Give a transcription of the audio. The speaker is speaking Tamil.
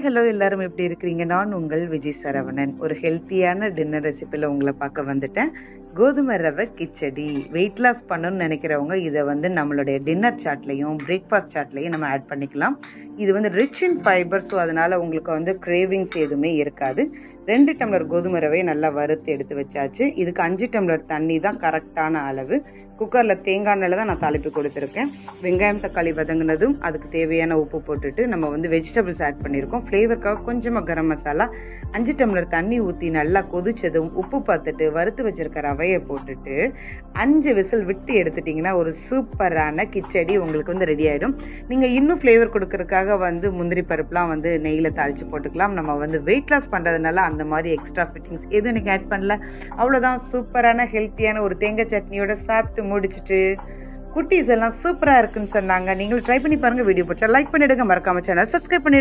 ஹலோ எல்லாரும் எப்படி இருக்கிறீங்க? நான் உங்கள் விஜய் சரவணன். ஒரு ஹெல்த்தியான டின்னர் ரெசிபியில் உங்களை பார்க்க வந்துட்டேன். கோதுமை ரவை கிச்சடி. வெயிட் லாஸ் பண்ணணும்னு நினைக்கிறவங்க இதை வந்து நம்மளுடைய டின்னர் சாட்லையும் பிரேக்ஃபாஸ்ட் சாட்லையும் நம்ம ஆட் பண்ணிக்கலாம். இது வந்து ரிச் இன் ஃபைபர் ஸோ அதனால உங்களுக்கு வந்து கிரேவிங்ஸ் எதுவுமே இருக்காது. ரெண்டு டம்ளர் கோதுமை ரவையை நல்லா வறுத்து எடுத்து வச்சாச்சு. இதுக்கு அஞ்சு டம்ளர் தண்ணி தான் கரெக்டான அளவு. குக்கரில் தேங்காய் எண்ணெயில் தான் நான் தாளிப்பு கொடுத்துருக்கேன். வெங்காயம் தக்காளி வதங்கினதும் அதுக்கு தேவையான உப்பு போட்டுட்டு நம்ம வந்து வெஜிடபிள்ஸ் ஆட் பண்ணியிருக்கோம். ஃப்ளேவருக்காக கொஞ்சமாக கரம் மசாலா அஞ்சு டம்ளர் தண்ணி ஊற்றி நல்லா கொதிச்சதும் உப்பு பார்த்துட்டு வறுத்து வச்சிருக்க ரவையை போட்டுட்டு அஞ்சு விசில் விட்டு எடுத்துட்டிங்கன்னா ஒரு சூப்பரான கிச்சடி உங்களுக்கு வந்து ரெடி ஆகிடும் நீங்கள் இன்னும் ஃப்ளேவர் கொடுக்கறதுக்காக வந்து முந்திரி பருப்புலாம் வந்து நெய்யில் தாளித்து போட்டுக்கலாம். நம்ம வந்து வெயிட் லாஸ் பண்ணுறதுனால அந்த மாதிரி எக்ஸ்ட்ரா ஃபிட்டிங்ஸ் எதுவும் எனக்கு ஆட் பண்ணல. அவ்வளோதான் சூப்பரான ஹெல்த்தியான ஒரு தேங்காய் சட்னியோட சாப்பிட்டு முடிச்சுட்டு குட்டீஸ் எல்லாம் சூப்பராக இருக்குன்னு சொன்னாங்க. நீங்களும் ட்ரை பண்ணி பாருங்க. வீடியோ பிடிச்சா லைக் பண்ணிடுங்க. மறக்காம சேனல் சப்ஸ்கிரைப் பண்ணிவிடுங்க